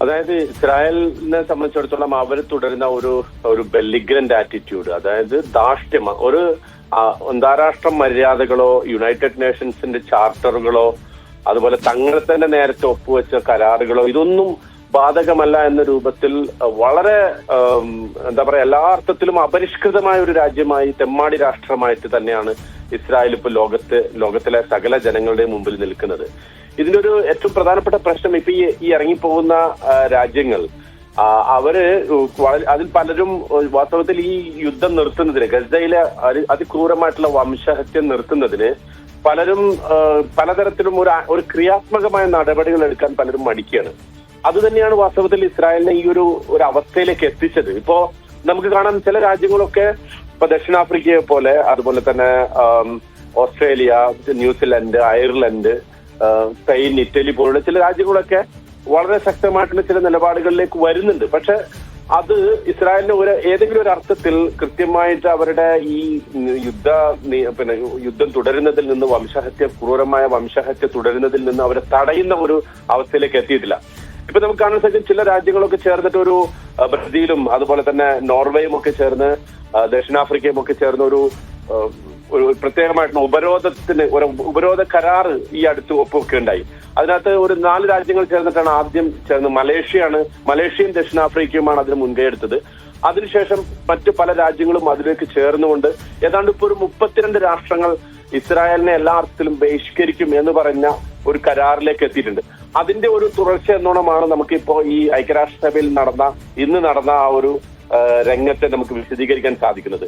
അതായത് ഇസ്രായേലിനെ സംബന്ധിച്ചിടത്തോളം അവർ തുടരുന്ന ഒരു ഒരു ബെല്ലിഗ്രന്റ് ആറ്റിറ്റ്യൂഡ് അതായത് ധാർഷ്ട്യം. ഒരു അന്താരാഷ്ട്ര മര്യാദകളോ യുണൈറ്റഡ് നേഷൻസിന്റെ ചാർട്ടറുകളോ അതുപോലെ തങ്ങളെ തന്നെ നേരത്തെ ഒപ്പുവെച്ച കരാറുകളോ ഇതൊന്നും ബാധകമല്ല എന്ന രൂപത്തിൽ വളരെ എന്താ പറയാ എല്ലാ അർത്ഥത്തിലും അപരിഷ്കൃതമായ ഒരു രാജ്യമായി തെമ്മാടി രാഷ്ട്രമായിട്ട് തന്നെയാണ് ഇസ്രായേൽ ഇപ്പോൾ ലോകത്ത് ലോകത്തിലെ സകല ജനങ്ങളുടെ മുമ്പിൽ നിൽക്കുന്നത്. ഇതിന്റെ ഒരു ഏറ്റവും പ്രധാനപ്പെട്ട പ്രശ്നം ഇപ്പൊ ഈ ഈ ഇറങ്ങിപ്പോകുന്ന രാജ്യങ്ങൾ അവർ അതിൽ പലരും വാസ്തവത്തിൽ ഈ യുദ്ധം നിർത്തുന്നതിന് ഗസയിലെ അതി- അതിക്രൂരമായിട്ടുള്ള വംശഹത്യ നിർത്തുന്നതിന് പലരും പലതരത്തിലും ഒരു ഒരു ക്രിയാത്മകമായ നടപടികൾ എടുക്കാൻ പലരും മടിക്കുകയാണ്. അത് തന്നെയാണ് വാസ്തവത്തിൽ ഇസ്രായേലിനെ ഈ ഒരു ഒരു അവസ്ഥയിലേക്ക് എത്തിച്ചത്. ഇപ്പോ നമുക്ക് കാണാം ചില രാജ്യങ്ങളൊക്കെ ഇപ്പൊ ദക്ഷിണാഫ്രിക്കയെ പോലെ അതുപോലെ തന്നെ Australia New Zealand Ireland Spain Italy പോലുള്ള ചില രാജ്യങ്ങളൊക്കെ വളരെ ശക്തമായിട്ടുള്ള ചില നിലപാടുകളിലേക്ക് വരുന്നുണ്ട്. പക്ഷെ അത് ഇസ്രായേലിന് ഒരു ഏതെങ്കിലും ഒരു അർത്ഥത്തിൽ കൃത്യമായിട്ട് അവരുടെ ഈ യുദ്ധ പിന്നെ യുദ്ധം തുടരുന്നതിൽ നിന്ന് വംശഹത്യ ക്രൂരമായ വംശഹത്യ തുടരുന്നതിൽ നിന്ന് അവരെ തടയുന്ന ഒരു അവസ്ഥയിലേക്ക് എത്തിയിട്ടില്ല. ഇപ്പൊ നമുക്ക് കാണാൻ സാധിക്കും ചില രാജ്യങ്ങളൊക്കെ ചേർന്നിട്ട് ഒരു ബ്രസീലും അതുപോലെ തന്നെ നോർവേയും ഒക്കെ ചേർന്ന് ദക്ഷിണാഫ്രിക്കയും ഒക്കെ ചേർന്ന് ഒരു ഒരു പ്രത്യേകമായിട്ടുള്ള ഉപരോധത്തിന് ഒരു ഉപരോധ കരാറ് ഈ അടുത്ത് ഒപ്പുവെക്കുകയുണ്ടായി. അതിനകത്ത് ഒരു നാല് രാജ്യങ്ങൾ ചേർന്നിട്ടാണ് ആദ്യം ചേർന്ന് മലേഷ്യയാണ് മലേഷ്യയും ദക്ഷിണാഫ്രിക്കയുമാണ് അതിന് മുൻകൈ എടുത്തത്. അതിനുശേഷം മറ്റു പല രാജ്യങ്ങളും അതിലേക്ക് ചേർന്നുകൊണ്ട് ഏതാണ്ട് ഇപ്പോൾ ഒരു മുപ്പത്തിരണ്ട് രാഷ്ട്രങ്ങൾ ഇസ്രായേലിനെ എല്ലാ അർത്ഥത്തിലും ബഹിഷ്കരിക്കും എന്ന് പറഞ്ഞ ഒരു കരാറിലേക്ക് എത്തിയിട്ടുണ്ട്. അതിന്റെ ഒരു തുടർച്ച എന്നോണമാണ് നമുക്കിപ്പോ ഈ ഐക്യരാഷ്ട്രസഭയിൽ നടന്ന ഇന്ന് നടന്ന ആ ഒരു രംഗത്തെ നമുക്ക് വിശദീകരിക്കാൻ സാധിക്കുന്നത്.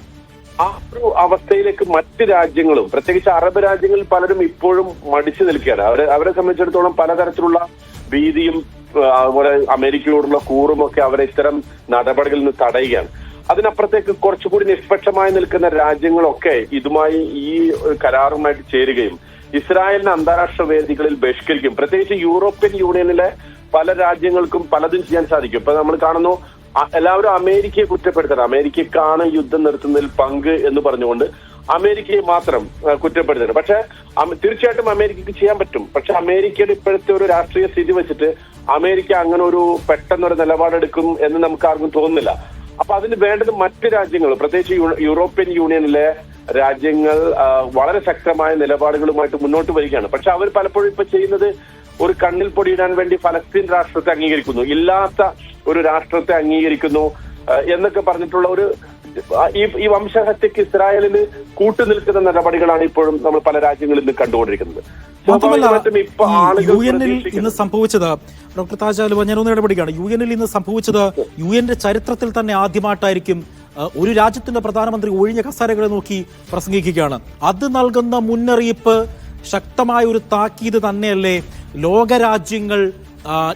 ആ ഒരു അവസ്ഥയിലേക്ക് മറ്റ് രാജ്യങ്ങളും പ്രത്യേകിച്ച് അറബ് രാജ്യങ്ങളിൽ പലരും ഇപ്പോഴും മടിച്ചു നിൽക്കുകയാണ്. അവരെ അവരെ സംബന്ധിച്ചിടത്തോളം പലതരത്തിലുള്ള ഭീതിയും അതുപോലെ അമേരിക്കയോടുള്ള കൂറും ഒക്കെ അവരെ ഇത്തരം നടപടികളിൽ നിന്ന് തടയുകയാണ്. അതിനപ്പുറത്തേക്ക് കുറച്ചുകൂടി നിഷ്പക്ഷമായി നിൽക്കുന്ന രാജ്യങ്ങളൊക്കെ ഇതുമായി ഈ കരാറുമായിട്ട് ചേരുകയും ഇസ്രായേലിനെ അന്താരാഷ്ട്ര വേദികളിൽ ബഹിഷ്കരിക്കും. പ്രത്യേകിച്ച് യൂറോപ്യൻ യൂണിയനിലെ പല രാജ്യങ്ങൾക്കും പലതും ചെയ്യാൻ സാധിക്കും. ഇപ്പൊ നമ്മൾ കാണുന്നു എല്ലാവരും അമേരിക്കയെ കുറ്റപ്പെടുത്തണം. അമേരിക്കക്കാണ് യുദ്ധം നിർത്തുന്നതിൽ പങ്ക് എന്ന് പറഞ്ഞുകൊണ്ട് അമേരിക്കയെ മാത്രം കുറ്റപ്പെടുത്തണം പക്ഷെ തീർച്ചയായിട്ടും അമേരിക്കക്ക് ചെയ്യാൻ പറ്റും. പക്ഷെ അമേരിക്കയുടെ ഇപ്പോഴത്തെ ഒരു രാഷ്ട്രീയ സ്ഥിതി വെച്ചിട്ട് അമേരിക്ക അങ്ങനെ ഒരു പെട്ടെന്നൊരു നിലപാടെടുക്കും എന്ന് നമുക്ക് ആർക്കും തോന്നുന്നില്ല. അപ്പൊ അതിന് വേണ്ടത് മറ്റ് രാജ്യങ്ങൾ പ്രത്യേകിച്ച് യൂറോപ്യൻ യൂണിയനിലെ രാജ്യങ്ങൾ വളരെ ശക്തമായ നിലപാടുകളുമായിട്ട് മുന്നോട്ട് വരികയാണ്. പക്ഷെ അവർ പലപ്പോഴും ഇപ്പൊ ചെയ്യുന്നത് ഒരു കണ്ണിൽ പൊടിയിടാൻ വേണ്ടി ഫലസ്തീൻ രാഷ്ട്രത്തെ അംഗീകരിക്കുന്നു. ഇല്ലാത്ത ഒരു രാഷ്ട്രത്തെ അംഗീകരിക്കുന്നു എന്നൊക്കെ പറഞ്ഞിട്ടുള്ള ഒരു ഈ ഈ വംശഹത്യക്ക് ഇസ്രായേലിന് കൂട്ടുനിൽക്കുന്ന നടപടികളാണ് ഇപ്പോഴും നമ്മൾ പല രാജ്യങ്ങളിൽ നിന്ന് കണ്ടുകൊണ്ടിരിക്കുന്നത്. യു എനിൽ ഇന്ന് സംഭവിച്ചത് ഡോക്ടർ താജാലുവ ഞാനൊന്ന് ഇടപെടുകയാണ്. യു എനിൽ ഇന്ന് സംഭവിച്ചത് യു എന്റെ ചരിത്രത്തിൽ തന്നെ ആദ്യമായിട്ടായിരിക്കും ഒരു രാജ്യത്തിന്റെ പ്രധാനമന്ത്രി ഒഴിഞ്ഞ കസാരകളെ നോക്കി പ്രസംഗിക്കുകയാണ്. അത് നൽകുന്ന മുന്നറിയിപ്പ് ശക്തമായ ഒരു താക്കീത് തന്നെയല്ലേ ലോകരാജ്യങ്ങൾ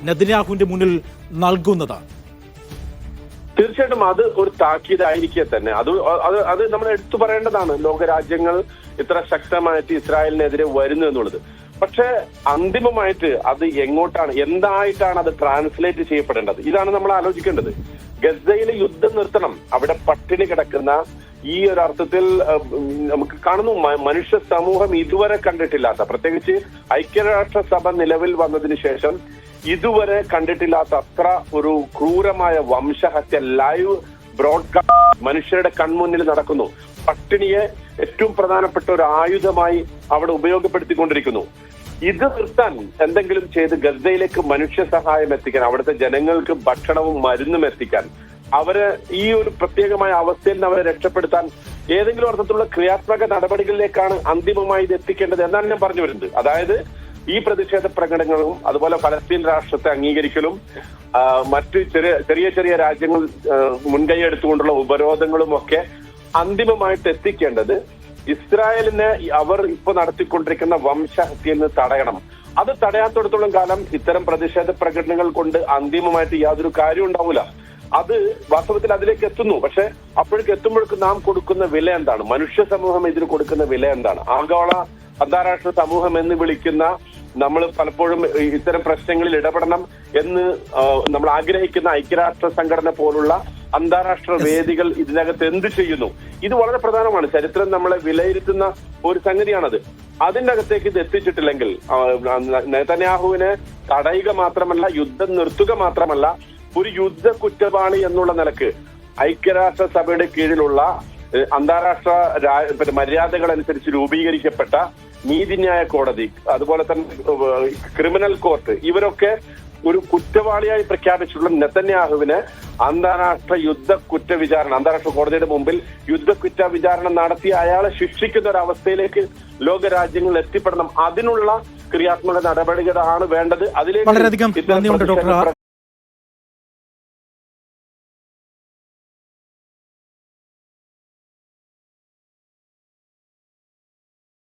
നെതന്യാഹുവിന്റെ മുന്നിൽ നൽകുന്നത്? തീർച്ചയായിട്ടും അത് ഒരു താക്കീതായിരിക്കെ തന്നെ. അത് അത് അത് നമ്മൾ എടുത്തു പറയേണ്ടതാണ്. ലോകരാജ്യങ്ങൾ ഇത്ര ശക്തമായിട്ട് ഇസ്രായേലിനെതിരെ വരുന്നു എന്നുള്ളത്. പക്ഷെ അന്തിമമായിട്ട് അത് എങ്ങോട്ടാണ് എന്തായിട്ടാണ് അത് ട്രാൻസ്ലേറ്റ് ചെയ്യപ്പെടേണ്ടത്? ഇതാണ് നമ്മൾ ആലോചിക്കേണ്ടത്. ഗസയിൽ യുദ്ധം നിർത്തണം. അവിടെ പട്ടിണി കിടക്കുന്ന ഈ ഒരു അർത്ഥത്തിൽ നമുക്ക് കാണുന്നു മനുഷ്യ സമൂഹം ഇതുവരെ കണ്ടിട്ടില്ലാത്ത പ്രത്യേകിച്ച് ഐക്യരാഷ്ട്രസഭ നിലവിൽ വന്നതിന് ശേഷം ഇതുവരെ കണ്ടിട്ടില്ലാത്ത അത്ര ഒരു ക്രൂരമായ വംശഹത്യ ലൈവ് ബ്രോഡ്കാസ്റ്റ് മനുഷ്യരുടെ കൺമുന്നിൽ നടക്കുന്നു. പട്ടിണിയെ ഏറ്റവും പ്രധാനപ്പെട്ട ഒരു ആയുധമായി അവിടെ ഉപയോഗപ്പെടുത്തിക്കൊണ്ടിരിക്കുന്നു. ഇത് നിർത്താൻ എന്തെങ്കിലും ചെയ്ത് ഗസയിലേക്ക് മനുഷ്യ സഹായം എത്തിക്കാൻ അവിടുത്തെ ജനങ്ങൾക്ക് ഭക്ഷണവും മരുന്നും എത്തിക്കാൻ അവർ ഈ ഒരു പ്രത്യേകമായ അവസ്ഥയിൽ നിന്ന് അവരെ രക്ഷപ്പെടുത്താൻ ഏതെങ്കിലും അർത്ഥത്തിലുള്ള ക്രിയാത്മക നടപടികളിലേക്കാണ് അന്തിമമായി ഇത് എത്തിക്കേണ്ടത് എന്നാണ് ഞാൻ പറഞ്ഞു വരുന്നത്. അതായത് ഈ പ്രതിഷേധ പ്രകടനങ്ങളും അതുപോലെ ഫലസ്തീൻ രാഷ്ട്രത്തെ അംഗീകരിക്കലും മറ്റ് ചെറിയ ചെറിയ ചെറിയ രാജ്യങ്ങൾ മുൻകൈ എടുത്തുകൊണ്ടുള്ള ഉപരോധങ്ങളും ഒക്കെ അന്തിമമായിട്ട് എത്തിക്കേണ്ടത് ഇസ്രായേലിന് അവർ ഇപ്പൊ നടത്തിക്കൊണ്ടിരിക്കുന്ന വംശഹത്യയിൽ നിന്ന് തടയണം. അത് തടയാത്തിടത്തോളം കാലം ഇത്തരം പ്രതിഷേധ പ്രകടനങ്ങൾ കൊണ്ട് അന്തിമമായിട്ട് യാതൊരു കാര്യവും ഉണ്ടാവില്ല അത് വാസ്തവത്തിൽ അതിലേക്ക് എത്തുന്നു. പക്ഷെ അപ്പോഴേക്ക് എത്തുമ്പോഴേക്ക് നാം കൊടുക്കുന്ന വില എന്താണ്? മനുഷ്യ സമൂഹം ഇതിന് കൊടുക്കുന്ന വില എന്താണ്? ആഗോള അന്താരാഷ്ട്ര സമൂഹം എന്ന് വിളിക്കുന്ന നമ്മൾ പലപ്പോഴും ഇത്തരം പ്രശ്നങ്ങളിൽ ഇടപെടണം എന്ന് നമ്മൾ ആഗ്രഹിക്കുന്ന ഐക്യരാഷ്ട്ര സംഘടന പോലുള്ള അന്താരാഷ്ട്ര വേദികൾ ഇതിനകത്ത് എന്ത് ചെയ്യുന്നു? ഇത് വളരെ പ്രധാനമാണ്. ചരിത്രം നമ്മളെ വിലയിരുത്തുന്ന ഒരു സംഗതിയാണത്. അതിന്റെ അകത്തേക്ക് ഇത് എത്തിച്ചിട്ടില്ലെങ്കിൽ നെതന്യാഹുവിനെ തടയുക മാത്രമല്ല യുദ്ധം നിർത്തുക മാത്രമല്ല ഒരു യുദ്ധ കുറ്റവാളി എന്നുള്ള നിലയ്ക്ക് ഐക്യരാഷ്ട്ര സഭയുടെ കീഴിലുള്ള അന്താരാഷ്ട്ര മര്യാദകൾ അനുസരിച്ച് രൂപീകരിക്കപ്പെട്ട നീതിന്യായ കോടതി അതുപോലെ തന്നെ ക്രിമിനൽ കോർട്ട് ഇവരൊക്കെ ഒരു കുറ്റവാളിയായി പ്രഖ്യാപിച്ചിട്ടുള്ള നെതന്യാഹുവിന് അന്താരാഷ്ട്ര യുദ്ധ കുറ്റവിചാരണ അന്താരാഷ്ട്ര കോടതിയുടെ മുമ്പിൽ യുദ്ധ കുറ്റ വിചാരണ നടത്തി അയാളെ ശിക്ഷിക്കുന്ന ഒരു അവസ്ഥയിലേക്ക് ലോകരാജ്യങ്ങൾ എത്തിപ്പെടണം. അതിനുള്ള ക്രിയാത്മക നടപടികളാണ് വേണ്ടത്. അതിലേക്ക് വളരെയധികം